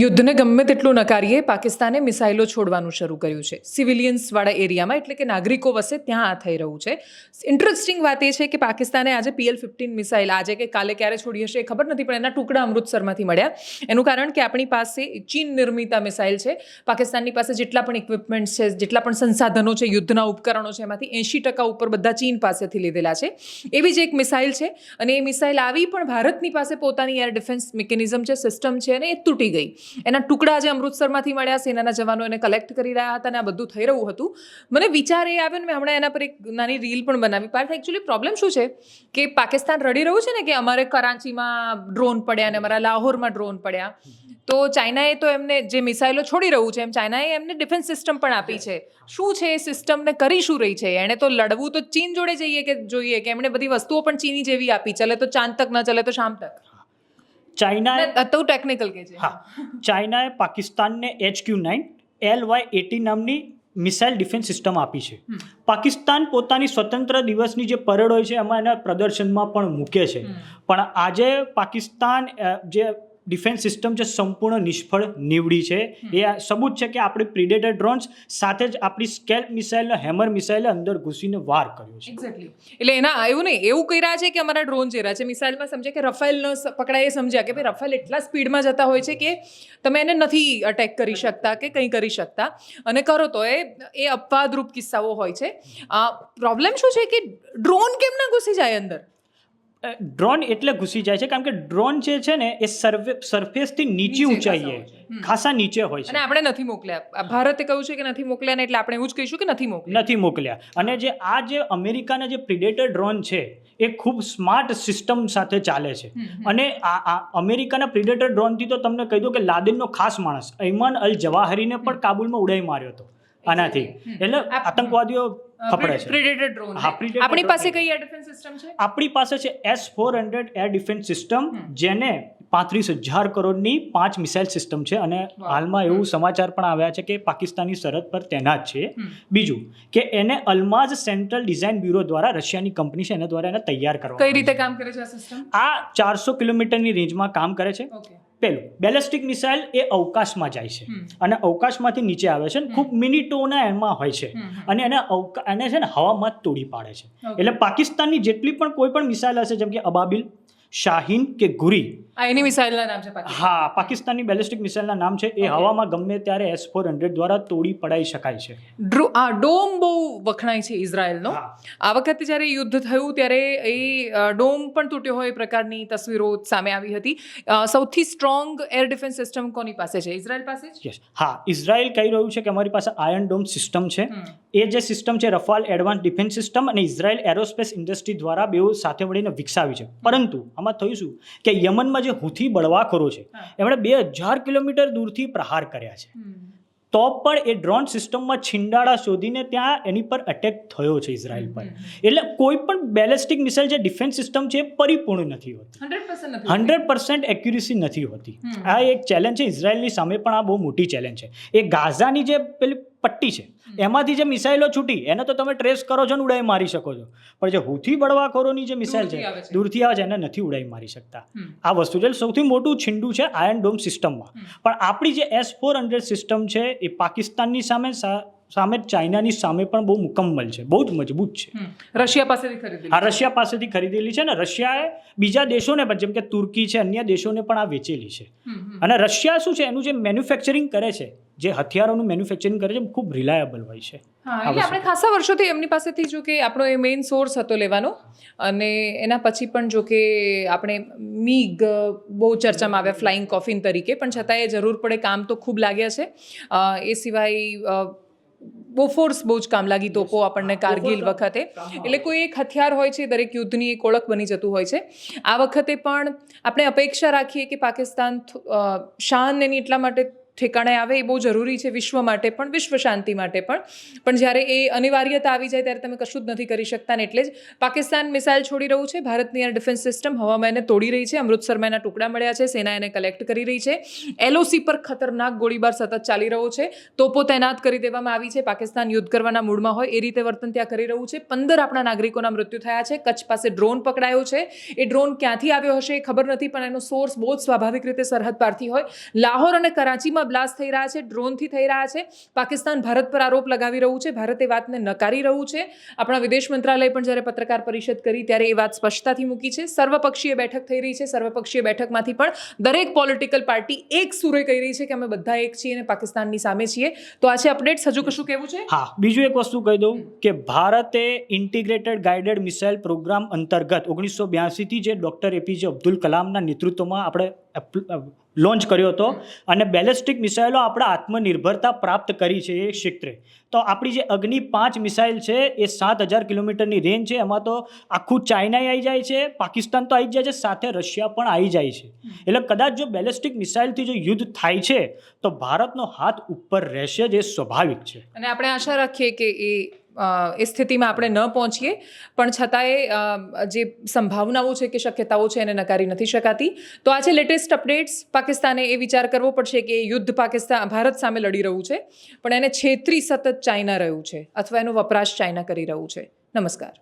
યુદ્ધને ગમે તેટલું નકારીએ, પાકિસ્તાને મિસાઇલો છોડવાનું શરૂ કર્યું છે. સિવિલિયન્સવાળા એરિયામાં એટલે કે નાગરિકો વસે ત્યાં આ થઈ રહ્યું છે. ઇન્ટરેસ્ટિંગ વાત એ છે કે પાકિસ્તાને આજે પીએલ ફિફ્ટીન મિસાઇલ આજે કે કાલે ક્યારે છોડી હશે એ ખબર નથી, પણ એના ટુકડા અમૃતસરમાંથી મળ્યા. એનું કારણ કે આપણી પાસે ચીન નિર્મિત મિસાઇલ છે. પાકિસ્તાનની પાસે જેટલા પણ ઇક્વિપમેન્ટ્સ છે, જેટલા પણ સંસાધનો છે, યુદ્ધના ઉપકરણો છે, એમાંથી એંશી ટકા ઉપર બધા ચીન પાસેથી લીધેલા છે. એવી જ એક મિસાઇલ છે અને એ મિસાઇલ આવી પણ ભારતની પાસે પોતાની એર ડિફેન્સ મિકેનિઝમ છે સિસ્ટમ છે અને એ તૂટી ગઈ. એના ટુકડા જે અમૃતસરમાંથી મળ્યા સેનાના જવાનો એને કલેક્ટ કરી રહ્યા હતા અને આ બધું થઈ રહ્યું હતું. મને વિચાર એ આવ્યો ને મેં હમણાં એના પર એક નાની રીલ પણ બનાવી. પાર્થ એકચ્યુઅલી પ્રોબ્લેમ શું છે? કે પાકિસ્તાન રડી રહ્યું છે ને કે અમારે કરાંચીમાં ડ્રોન પડ્યા અને અમારા લાહોરમાં ડ્રોન પડ્યા, તો ચાઇનાએ તો એમને જે મિસાઇલો છોડી રહ્યું છે એમ ચાઇનાએ એમને ડિફેન્સ સિસ્ટમ પણ આપી છે. શું છે એ સિસ્ટમને કરી શું રહી છે? એણે તો લડવું તો ચીન જોડે જઈએ કે જોઈએ કે એમણે બધી વસ્તુઓ પણ ચીની જેવી આપી. ચલે તો ચાંદ તક, ન ચલે તો શામ તક. ચાઇનાએ તો ટેકનિકલ કે છે. હા. ચાઇનાએ પાકિસ્તાનને H Q nine L Y eighty નામની મિસાઇલ ડિફેન્સ સિસ્ટમ આપી છે. પાકિસ્તાન પોતાની સ્વતંત્ર દિવસની જે પરેડ હોય છે એમાં એના પ્રદર્શનમાં પણ મૂકે છે. પણ આજે પાકિસ્તાન જે ડિફેન્સ સિસ્ટમ છે સંપૂર્ણ નિષ્ફળ નીવડી છે. એ સબૂત છે કે આપણે પ્રિડેટર ડ્રોન્સ સાથે જ આપણી સ્કેલ મિસાઇલ હેમર મિસાઇલ અંદર ઘૂસીને વાર કર્યો છે. એક્ઝેક્ટલી એટલે એના એવું નહીં એવું કહી રહ્યા છે કે અમારા ડ્રોન જે રહ્યા છે. મિસાઇલમાં સમજે કે રફેલ પકડાય એ સમજ્યા કે ભાઈ રફેલ એટલા સ્પીડમાં જતા હોય છે કે તમે એને નથી અટેક કરી શકતા કે કંઈ કરી શકતા. અને કરો તો એ એ અપવાદરૂપ કિસ્સાઓ હોય છે. પ્રોબ્લેમ શું છે કે ડ્રોન કેમ ના ઘૂસી જાય અંદર? ડ્રોન એટલે ઘૂસી જાય છે. કારણ કે ડ્રોન જે છે ને એ સર્વે સરફેસથી નીચી ઊંચાઈએ ખાસા હોય છે. નીચે હોય અને છે. આપણે નથી મોકલ્યા. ભારતે કહ્યું છે કે નથી મોકલ્યા ને એટલે આપણે એવું જ કહીશું કે નથી મોકલ્યા. નથી મોકલ્યા. અને જે આ જે અમેરિકાના જે પ્રિડેટર ડ્રોન છે એ ખૂબ સ્માર્ટ સિસ્ટમ સાથે ચાલે છે. અને આ આ અમેરિકાના પ્રિડેટર ડ્રોનથી તો તમને કહી દઉં કે લાદેનનો ખાસ માણસ ઐમન અલ જવાહરીને પણ કાબુલમાં ઉડાઈ માર્યો હતો. આનાથી. એટલે આતંકવાદીઓ ખપડે છે. પ્રિડેટર ડ્રોન આપણી પાસે કઈ એર ડિફેન્સ સિસ્ટમ છે? આપણી પાસે છે S four hundred air defence system જેને પાંત્રીસ હજાર કરોડની પાંચ મિસાઇલ સિસ્ટમ છે. અને હાલમાં એવું સમાચાર પણ આવ્યા છે કે પાકિસ્તાની સરહદ પર તૈનાત છે. બીજું કે એને અલમાઝ સેન્ટ્રલ ડિઝાઇન બ્યુરો દ્વારા રશિયાની કંપની છે એના દ્વારા એને તૈયાર કઈ રીતે કામ કરે છે આ સિસ્ટમ આ ચારસો કિલોમીટરની રેન્જમાં કામ કરે છે. ઓકે. પેલું બેલેસ્ટિક મિસાઇલ એ અવકાશમાં જાય છે. અને અવકાશમાંથી નીચે આવે છે ખૂબ મિનિટોના એમાં હોય છે. અને એને અવકા એને છે ને હવામાં તોડી પાડે છે. એટલે પાકિસ્તાનની જેટલી પણ કોઈ પણ મિસાઇલ હશે જેમ કે અબાબિલ શાહીન કે ગુરી એની મિસાઇલના નામ છે હા પાકિસ્તાનની બેલિસ્ટિક મિસાઇલના નામ છે. એ હવામાં ગમે ત્યારે એસ ફોર હંડ્રેડ દ્વારા તોડી પડાઈ શકાય છે. ડ્રો આ ડોમ બહુ વખણાય છે ઇઝરાયલનો. આ વખતે જ્યારે યુદ્ધ થયું ત્યારે એ ડોમ પણ તૂટ્યો હોય એ પ્રકારની તસવીરો સામે આવી હતી. સૌથી સ્ટ્રોંગ એર ડિફેન્સ સિસ્ટમ કોની પાસે છે? ઇઝરાયલ પાસે જ? હા ઇઝરાયલ કહી રહ્યું છે કે અમારી પાસે આયર્ન ડોમ સિસ્ટમ છે. એ જે સિસ્ટમ છે રફાલ એડવાન્સ ડિફેન્સ સિસ્ટમ અને ઇઝરાયલ એરોસ્પેસ ઇન્ડસ્ટ્રી દ્વારા બેઉ સાથે મળીને વિકસાવી છે. પરંતુ આમાં થયું શું? કે યમનમાં જે હુથી બળવાખોરો છે એમણે બે હજાર કિલોમીટર દૂરથી પ્રહાર કર્યા છે. તો પણ એ ડ્રોન સિસ્ટમમાં છિંડાળા શોધીને ત્યાં એની પર અટેક થયો છે ઇઝરાયલ પર. એટલે કોઈ પણ બેલેસ્ટિક મિસાઇલ જે ડિફેન્સ સિસ્ટમ છે પરિપૂર્ણ નથી હોતી. હંડ્રેડ પર્સન્ટ એક્યુરેસી નથી હોતી. આ એક ચેલેન્જ છે ઇઝરાયલની સામે પણ આ બહુ મોટી ચેલેન્જ છે. એ ગાઝાની જે પેલી પટ્ટી છે. એમાંથી જે મિસાઇલો છૂટી એને તો તમે ટ્રેસ કરો છો ને ઉડાઈ મારી શકો છો. પણ જે હુથી બળવાખોરોની જે મિસાઇલ છે. દૂરથી આવે છે એને નથી ઉડાઈ મારી શકતા. આ વસ્તુ છે સૌથી મોટું છીંડું છે આયર્ન ડોમ સિસ્ટમમાં પણ આપણી જે એસ ફોર હંડ્રેડ સિસ્ટમ છે એ પાકિસ્તાનની સામે સામે ચાઇનાની સામે પણ બહુ મુકમ્મલ છે બહુ જ મજબૂત છે. રશિયા પાસેથી ખરીદી આ રશિયા પાસેથી ખરીદેલી છે ને રશિયાએ બીજા દેશોને પણ જેમ કે તુર્કી છે અન્ય દેશોને પણ આ વેચેલી છે. અને રશિયા શું છે એનું જે મેન્યુફેક્ચરિંગ કરે છે જે હથિયારોનું મેન્યુફેક્ચરિંગ કરે છે ખૂબ રિલાયબલ હોય છે. એટલે આપણે ખાસા વર્ષોથી એમની પાસેથી જો કે આપણો એ મેઇન સોર્સ હતો લેવાનો. અને એના પછી પણ જો કે આપણે મીગ બહુ ચર્ચામાં આવ્યા ફ્લાઇંગ કોફિન તરીકે. પણ છતાં એ જરૂર પડે કામ તો ખૂબ લાગ્યા છે. એ સિવાય બોફોર્સ બહુ જ કામ લાગી તોપો આપણને કારગિલ વખતે. એટલે કોઈ એક હથિયાર હોય છે દરેક યુદ્ધની એક ઓળખ બની જતું હોય છે. આ વખતે પણ આપણે અપેક્ષા રાખીએ કે પાકિસ્તાન શાન એની એટલા માટે ઠેકાણે આવે એ બહુ જરૂરી છે વિશ્વ માટે પણ, વિશ્વ શાંતિ માટે પણ. પણ જ્યારે એ અનિવાર્યતા આવી જાય ત્યારે તમે કશું જ નથી કરી શકતા ને એટલે જ પાકિસ્તાન મિસાઇલ છોડી રહ્યું છે. ભારતની આ ડિફેન્સ સિસ્ટમ હવામાં એને તોડી રહી છે. અમૃતસરમાં એના ટુકડા મળ્યા છે. સેના એને કલેક્ટ કરી રહી છે. એલઓસી પર ખતરનાક ગોળીબાર સતત ચાલી રહ્યો છે. તોપો તૈનાત કરી દેવામાં આવી છે. પાકિસ્તાન યુદ્ધ કરવાના મૂડમાં હોય એ રીતે વર્તન ત્યાં કરી રહ્યું છે. પંદર આપણા નાગરિકોના મૃત્યુ થયા છે. કચ્છ પાસે ડ્રોન પકડાયો છે. એ ડ્રોન ક્યાંથી આવ્યો હશે એ ખબર નથી, પણ એનો સોર્સ બહુ જ સ્વાભાવિક રીતે સરહદ પારથી હોય. લાહોર અને કરાચીમાં બ્લાસ્ટ થઈ રહ્યા છે, ડ્રોનથી થઈ રહ્યા છે. પાકિસ્તાન ભારત પર આરોપ લગાવી રહ્યું છે, ભારત એ વાતને નકારી રહ્યું છે. આપણા વિદેશ મંત્રાલય પણ જ્યારે પત્રકાર પરિષદ કરી ત્યારે એ વાત સ્પષ્ટતાથી મૂકી છે. સર્વપક્ષીય બેઠક થઈ રહી છે. સર્વપક્ષીય બેઠકમાંથી પણ દરેક પોલિટિકલ પાર્ટી એક સુરે કહી રહી છે કે અમે બધા એક છીએ અને પાકિસ્તાનની સામે છીએ. તો આ છે અપડેટ્સ હજુ કશું કહેવું છે? હા, બીજું એક વસ્તુ કહી દઉં કે ભારતે ઇન્ટિગ્રેટેડ ગાઇડેડ મિસાઇલ પ્રોગ્રામ અંતર્ગત ઓગણીસો બ્યાસીથી જે ડૉક્ટર એપીજે અબ્દુલ કલામના નેતૃત્વમાં આપણે લોન્ચ કર્યો હતો અને બેલેસ્ટિક મિસાઇલો આપણે આત્મનિર્ભરતા પ્રાપ્ત કરી છે એ ક્ષેત્રે. તો આપણી જે અગ્નિ પાંચ મિસાઇલ છે એ સાત હજાર કિલોમીટરની રેન્જ છે, એમાં તો આખું ચાઇનાએ આવી જાય છે, પાકિસ્તાન તો આવી જાય છે, સાથે રશિયા પણ આવી જાય છે. એટલે કદાચ જો બેલેસ્ટિક મિસાઇલથી જો યુદ્ધ થાય છે, તો ભારતનો હાથ ઉપર રહેશે જે સ્વાભાવિક છે. અને આપણે આશા રાખીએ કે એ એ સ્થિતિમાં આપણે ન પહોંચીએ. પણ છતાંય જે સંભાવનાઓ છે કે શક્યતાઓ છે એને નકારી નથી શકાતી. તો આ છે લેટેસ્ટ અપડેટ્સ પાકિસ્તાને એ વિચાર કરવો પડશે કે યુદ્ધ પાકિસ્તાન ભારત સામે લડી રહ્યું છે. પણ એને છેતરી સતત ચાઇના રહ્યું છે. અથવા એનો વપરાશ ચાઇના કરી રહ્યું છે. નમસ્કાર.